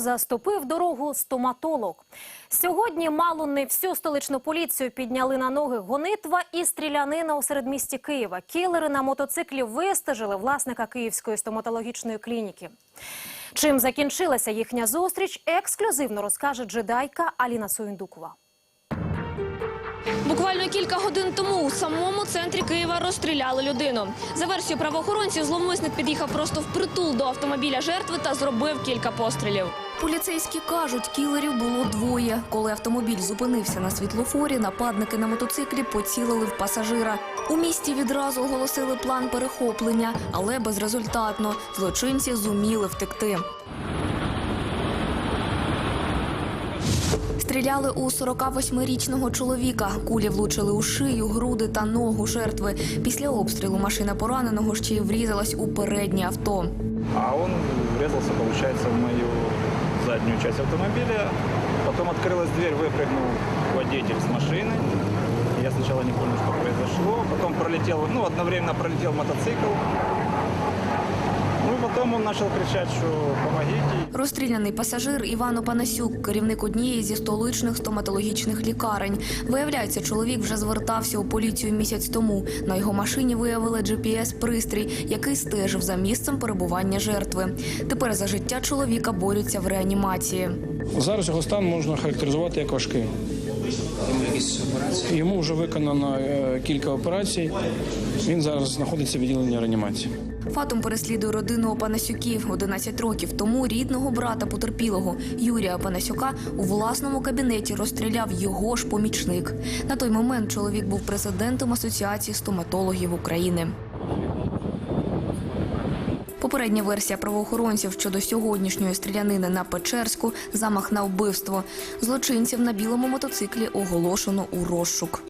заступив дорогу стоматолог. Сьогодні мало не всю столичну поліцію підняли на ноги гонитва і стрілянина у середмісті Києва. Кілери на мотоциклі вистежили власника київської стоматологічної клініки. Чим закінчилася їхня зустріч, ексклюзивно розкаже джедайка Аліна Суєндукова. Буквально кілька годин тому у самому центрі Києва розстріляли людину. За версією правоохоронців, зловмисник під'їхав просто впритул до автомобіля жертви та зробив кілька пострілів. Поліцейські кажуть, кілерів було двоє. Коли автомобіль зупинився на світлофорі, нападники на мотоциклі поцілили в пасажира. У місті відразу оголосили план перехоплення, але безрезультатно. Злочинці зуміли втекти. Стріляли у 48-річного чоловіка. Кулі влучили у шию, груди та ногу жертви. Після обстрілу машина пораненого ще й врізалась у переднє авто. А он врезался, получается, в мою заднюю часть автомобиля. Потом открылась дверь, выпрыгнул водитель с машины. Я сначала не понял, что произошло. Потом пролетел, ну, одновременно пролетел мотоцикл. Потом он начал кричать, что помогите. Розстріляний пасажир Іван Опанасюк, керівник однієї зі столичних стоматологічних лікарень. Виявляється, чоловік вже звертався у поліцію місяць тому. На його машині виявили GPS-пристрій, який стежив за місцем перебування жертви. Тепер за життя чоловіка борються в реанімації. Зараз його стан можна характеризувати як важкий. Йому вже виконано е, кілька операцій. Він зараз знаходиться в відділенні реанімації. Фатум переслідує родину Опанасюків. 11 років тому рідного брата потерпілого Юрія Опанасюка у власному кабінеті розстріляв його ж помічник. На той момент чоловік був президентом Асоціації стоматологів України. Попередня версія правоохоронців щодо сьогоднішньої стрілянини на Печерську замах на вбивство. Злочинців на білому мотоциклі оголошено у розшук.